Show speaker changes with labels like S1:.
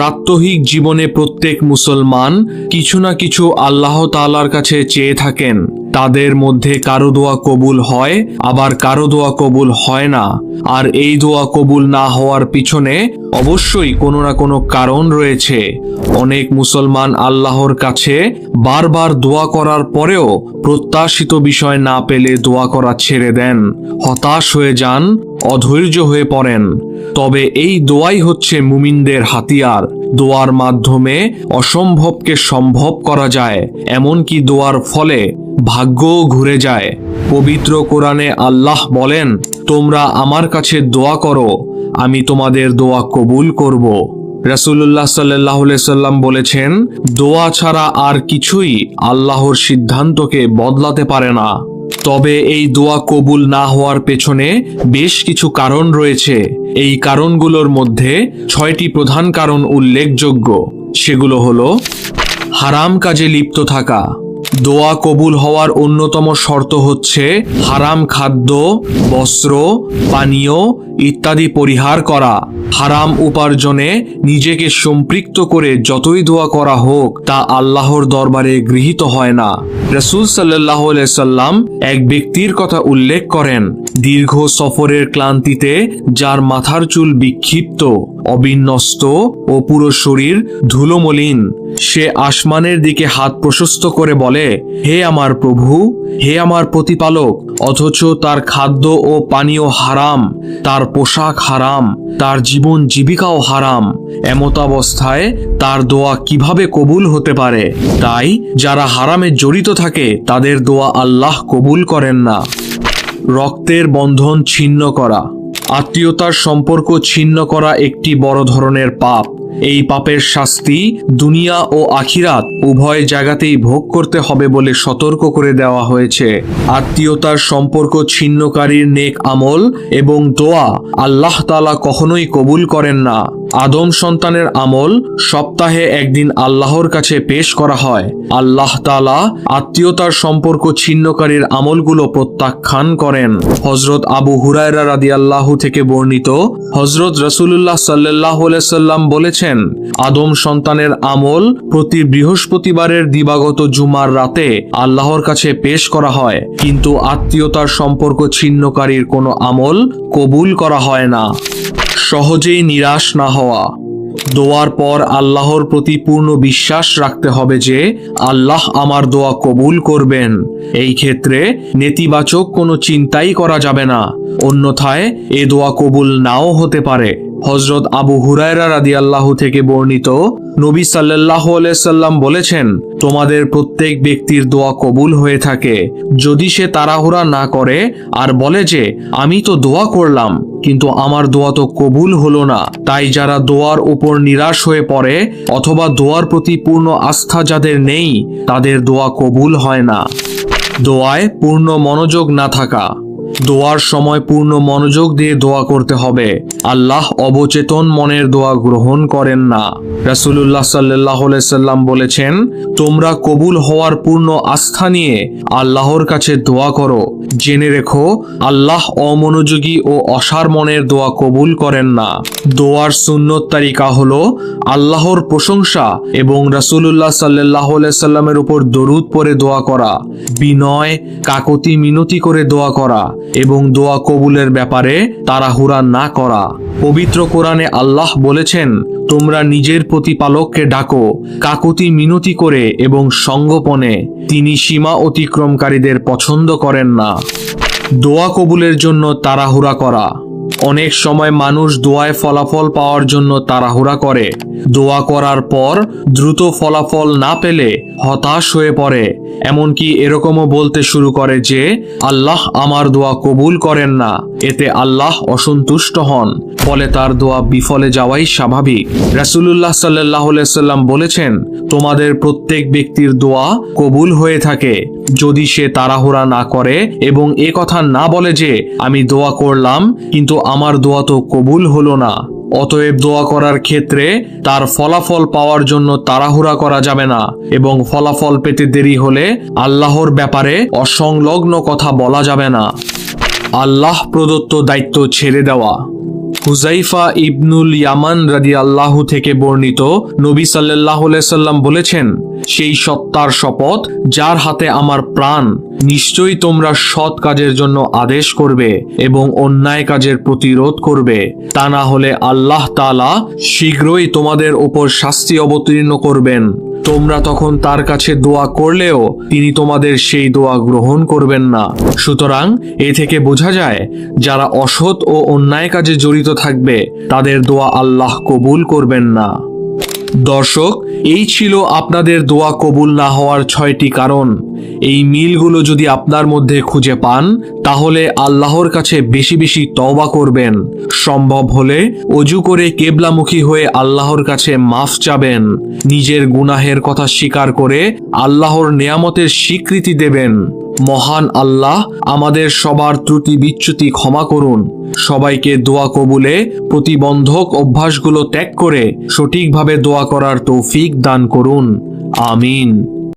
S1: প্রাত্যহিক জীবনে প্রত্যেক মুসলমান কিছু না কিছু আল্লাহ তালার কাছে চেয়ে থাকেন। তাদের মধ্যে কারও দোয়া কবুল হয়, আবার কারও দোয়া কবুল হয় না। আর এই দোয়া কবুল না হওয়ার পিছনে অবশ্যই কোনো না কোনো কারণ রয়েছে। অনেক মুসলমান আল্লাহর কাছে বারবার দোয়া করার পরেও প্রত্যাশিত বিষয় না পেলে দোয়া করা ছেড়ে দেন, হতাশ হয়ে যান, অধৈর্য হয়ে পড়েন। তবে এই দোয়াই হচ্ছে মুমিনদের হাতিয়ার। দোয়ার মাধ্যমে অসম্ভবকে সম্ভব করা যায়, এমনকি দোয়ার ফলে ভাগ্যও ঘুরে যায়। পবিত্র কোরআনে আল্লাহ বলেন, তোমরা আমার কাছে দোয়া করো, আমি তোমাদের দোয়া কবুল করব। রাসূলুল্লাহ সাল্লাহ সাল্লাম বলেছেন, দোয়া ছাড়া আর কিছুই আল্লাহর সিদ্ধান্তকে বদলাতে পারে না। তবে এই দোয়া কবুল না হওয়ার পেছনে বেশ কিছু কারণ রয়েছে। এই কারণগুলোর মধ্যে ছয়টি প্রধান কারণ উল্লেখযোগ্য। সেগুলো হলো, হারাম কাজে লিপ্ত থাকা দোয়া কবুল হওয়ার অন্যতম শর্ত হচ্ছে হারাম খাদ্য বস্ত্র পানীয় ইত্যাদি পরিহার করা। হারাম উপার্জনে নিজেকে সম্পৃক্ত করে যতই দোয়া করা হোক, তা আল্লাহর দরবারে গৃহীত হয় না। রসুল সাল্লাহ সাল্লাম এক ব্যক্তির কথা উল্লেখ করেন, দীর্ঘ সফরের ক্লান্তিতে যার মাথার চুল বিক্ষিপ্ত, অবিন্যস্ত ও পুরো শরীর ধুলোমলিন, সে আসমানের দিকে হাত প্রশস্ত করে বলে, হে আমার প্রভু, হে আমার প্রতিপালক, অথচ তার খাদ্য ও পানীয় হারাম, তার পোশাক হারাম, তার জীবন জীবিকাও হারাম এমতাবস্থায় তার দোয়া কীভাবে কবুল হতে পারে? তাই যারা হারামে জড়িত থাকে, তাদের দোয়া আল্লাহ কবুল করেন না। রক্তের বন্ধন ছিন্ন করা। আত্মীয়তার সম্পর্ক ছিন্ন করা একটি বড় ধরনের পাপ। এই পাপের শাস্তি দুনিয়া ও আখিরাত উভয় জায়গাতেই ভোগ করতে হবে বলে সতর্ক করে দেওয়া হয়েছে। আত্মীয়তার সম্পর্ক ছিন্নকারীর নেক আমল এবং দোয়া আল্লাহ তালা কখনোই কবুল করেন না। আদম সন্তানের আমল সপ্তাহে একদিন আল্লাহর কাছে পেশ করা হয়। আল্লাহ তালা আত্মীয়তার সম্পর্ক ছিন্নকারীর আমলগুলো প্রত্যাখ্যান করেন। হজরত আবু হুরায়রা রাদি আল্লাহ থেকে বর্ণিত হজরত রসুল্লাহ সাল্লাহ সাল্লাম বলেছেন, আদম সন্তানের আমল প্রতি বৃহস্পতিবারের দিবাগত জুমার রাতে আল্লাহর কাছে পেশ করা হয়। কিন্তু আত্মীয়তার সম্পর্ক ছিন্নকারীর কোনো আমল কবুল করা হয় না। সহজেই নিরাশ না হওয়া। দোয়ার পর আল্লাহর প্রতি পূর্ণ বিশ্বাস রাখতে হবে যে, আল্লাহ আমার দোয়া কবুল করবেন। এই ক্ষেত্রে নেতিবাচক কোনো চিন্তাই করা যাবে না। অন্যথায় এ দোয়া কবুল নাও হতে পারে। হজরত আবু হুরায়রা রাদি আল্লাহ থেকে বর্ণিত, নবী সাল্লাহ সাল্লাম বলেছেন, তোমাদের প্রত্যেক ব্যক্তির দোয়া কবুল হয়ে থাকে। যদি সে তাড়াহুড়া না করে আর বলে যে, আমি তো দোয়া করলাম, কিন্তু আমার দোয়া তো কবুল হলো না তাই যারা দোয়ার উপর নিরাশ হয়ে পড়ে অথবা দোয়ার প্রতি পূর্ণ আস্থা যাদের নেই, তাদের দোয়া কবুল হয় না। দোয়ায় পূর্ণ মনোযোগ না থাকা। দোয়ার সময় পূর্ণ মনোযোগ দিয়ে দোয়া করতে হবে। আল্লাহ অবচেতন মনের দোয়া গ্রহণ করেন না। রাসুলুল্লাহ সাল্লাহ সাল্লাম বলেছেন, তোমরা কবুল হওয়ার পূর্ণ আস্থা নিয়ে আল্লাহর কাছে দোয়া করো। জেনে রেখো, আল্লাহ অমনোযোগী ও অসার মনের দোয়া কবুল করেন না। দোয়ার সুন্নত তালিকা হল, আল্লাহর প্রশংসা এবং রাসুলুল্লাহ সাল্লাহ সাল্লামের উপর দরুদ পরে দোয়া করা। বিনয়, কাকতি মিনতি করে দোয়া করা। এবং দোয়া কবুলের ব্যাপারে তাড়াহুড়া না করা। পবিত্র কোরআনে আল্লাহ বলেছেন, তোমরা নিজের প্রতিপালককে ডাকো, কাকুতি মিনতি করে এবং সঙ্গপনে। তিনি সীমা অতিক্রমকারীদের পছন্দ করেন না। দোয়া কবুলের জন্য তাড়াহুড়া করা। অনেক সময় মানুষ দোয়ায় ফলাফল পাওয়ার জন্য তাড়াহুড়া করে। দোয়া করার পর দ্রুত ফলাফল না পেলে হতাশ হয়ে পড়ে। এমনকি এরকমও বলতে শুরু করে যে, আল্লাহ আমার দোয়া কবুল করেন না। এতে আল্লাহ অসন্তুষ্ট হন। ফলে তার দোয়া বিফলে যাওয়াই স্বাভাবিক। রাসুলুল্লাহ সাল্লাহ সাল্লাম বলেছেন, তোমাদের প্রত্যেক ব্যক্তির দোয়া কবুল হয়ে থাকে। যদি সে তাড়াহুড়া না করে এবং এ কথা না বলে যে আমি দোয়া করলাম, কিন্তু আমার দোয়া তো কবুল হলো না। অতএব দোয়া করার ক্ষেত্রে তার ফলাফল পাওয়ার জন্য তাড়াহুড়া করা যাবে না এবং ফলাফল পেতে দেরি হলে আল্লাহর ব্যাপারে অসংলগ্ন কথা বলা যাবে না। আল্লাহ প্রদত্ত দায়িত্ব ছেড়ে দেওয়া। হুজাইফা ইবনুল ইয়ামান রাদি আল্লাহ থেকে বর্ণিত নবী সাল্লাহ সাল্লাম বলেছেন, সেই সত্তার শপথ যার হাতে আমার প্রাণ, নিশ্চয়ই তোমরা সৎ কাজের জন্য আদেশ করবে এবং অন্যায় কাজের প্রতিরোধ করবে। তা না হলে আল্লাহ তাআলা শীঘ্রই তোমাদের ওপর শাস্তি অবতীর্ণ করবেন। তোমরা তখন তার কাছে দোয়া করলেও তিনি তোমাদের সেই দোয়া গ্রহণ করবেন না। সুতরাং এ থেকে বোঝা যায়, যারা অসৎ ও অন্যায় কাজে জড়িত থাকবে, তাদের দোয়া আল্লাহ কবুল করবেন না। দর্শক এই ছিল আপনাদের দোয়া কবুল না হওয়ার ছয়টি কারণ। এই মিলগুলো যদি আপনার মধ্যে খুঁজে পান, তাহলে আল্লাহর কাছে বেশি বেশি তওবা করবেন। সম্ভব হলে অজু করে কেবলামুখী হয়ে আল্লাহর কাছে মাফ চাবেন। নিজের গুনাহের কথা স্বীকার করে আল্লাহর নেয়ামতের স্বীকৃতি দেবেন। মহান আল্লাহ আমাদের সবার ত্রুটি বিচ্যুতি ক্ষমা করুন। সবাইকে দোয়া কবুলে প্রতিবন্ধক অভ্যাসগুলো ত্যাগ করে সঠিকভাবে দোয়া করার তৌফিক দান করুন। আমিন।